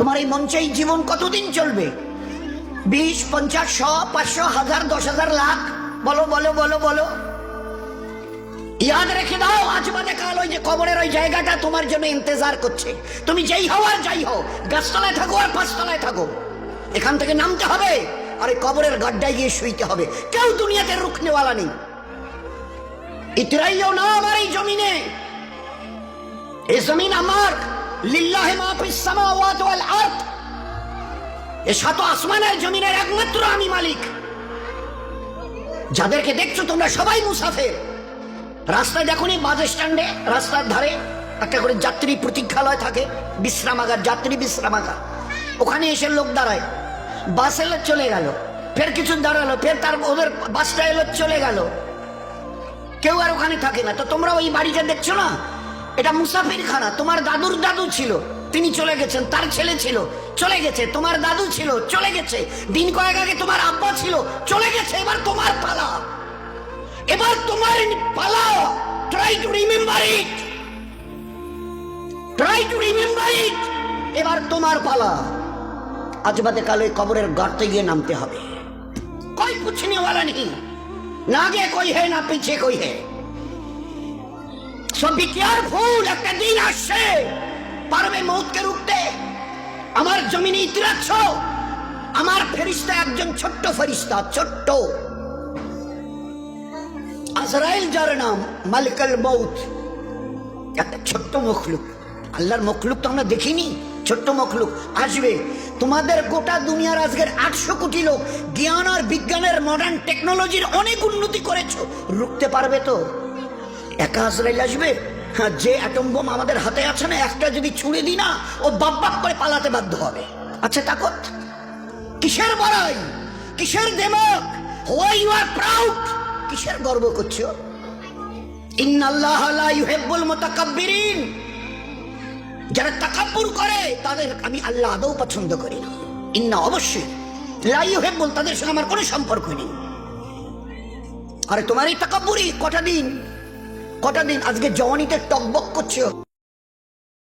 তোমার এই মঞ্চে এই জীবন কতদিন চলবে? বিশ, পঞ্চাশ, শ, পাঁচশো, হাজার, দশ হাজার লাখ। বলো বলো বলো বলো। ইয়াদ রেখে দাও, আজ বাদে কাল ওই যে কবরের ওই জায়গাটা তোমার জন্য ইন্তজার করছে। তুমি যেই হও আর যাই হও, গাছতলায় থাকো আর পাঁচতলায় থাকো। এখান থেকে নামতে হবে, আর এই কবরের গাড্ডায় গিয়ে শুইতে হবে। কেউ দুনিয়াতে রুখনেওয়ালা নেই। ইতরাইও না আমার এই জমিনে। এই জমিন আমার। লিল্লাহে মাহফিস সামাওয়াত ওয়াল সাত আসমানের জমিনের একমাত্র আমি মালিক। যাদেরকে দেখছ তোমরা সবাই মুসাফের। রাস্তায় দেখুনি বাস স্ট্যান্ডে, রাস্তার ধারে একটা করে যাত্রী প্রতীক্ষালয় থাকে, বিশ্রামাগার, যাত্রী বিশ্রামাগার। ওখানে এসে লোক দাঁড়ায়। বাস এলো, চলে গেল। ফের কিছু দাঁড়াল, ফের তার ওদের বাসটা এলো, চলে গেল। কেউ আর ওখানে থাকে না। তো তোমরা ওই বাড়িটা দেখছ না? এটা মুসাফির খানা তোমার দাদুর দাদু ছিল। তিনি চলে গেছেন, তার ছেলে ছিল। চলে গেছে, তোমার দাদু ছিল, চলে গেছে। দিন কয়েক আগে তোমার আব্বা ছিল, চলে গেছে, এবার তোমার পালা। এবার তোমার পালা। Try to remember it try to remember it এবার তোমার পালা। আজ বাদে কালে কবরের গর্তে গিয়ে নামতে হবে। কই পুছনেওয়ালা নেই? না গে কই হে, না পিছে কই হে। সব বি কেয়ারফুল একটা দিন আসছে। পারবে মৌতকে রুখতে। আমার জমিনে ইতিরাচ্ছ আমার ফেরিস্তা একজন ছোট্ট ফেরিস্তা, ছোট্ট। আজরাইল যার নাম, মালিকাল মৌত। একটা ছোট্ট মখলুক। আল্লাহর মখলুক তো আমরা দেখিনি। ছোট্ট মখলুক আসবে। তোমাদের গোটা দুনিয়ার আজকের আটশো কোটি লোক জ্ঞান আর বিজ্ঞানের মডার্ন টেকনোলজির অনেক উন্নতি করেছ। রুখতে পারবে তো? একা আজরাইল আসবে? হ্যাঁ যে অ্যাটম বোম আমাদের হাতে আছে না, একটা যদি ছুঁড়ে দিই না, ও বাপ বাপ করে পালাতে বাধ্য হবে। আচ্ছা তাকত, কিসের বড়াই? কিসের দেমক হোয়াই ইউ আর প্রাউড কিসের গর্ব করছ? ইন্নাল্লাহ লা ইউহিব্বুল মুতাকাব্বিরিন। যারা তাকাব্বুর করে, তাদের আমি আল্লাহ আদৌ পছন্দ করি না। ইন্না অবশ্যই, লা ইউহিব্বুল, তাদের সঙ্গে আমার কোনো সম্পর্ক নেই। আরে তোমার এই তাকাব্বুরি কটা দিন? কটা দিন আজকে জওয়ানিতে টকবক করছ?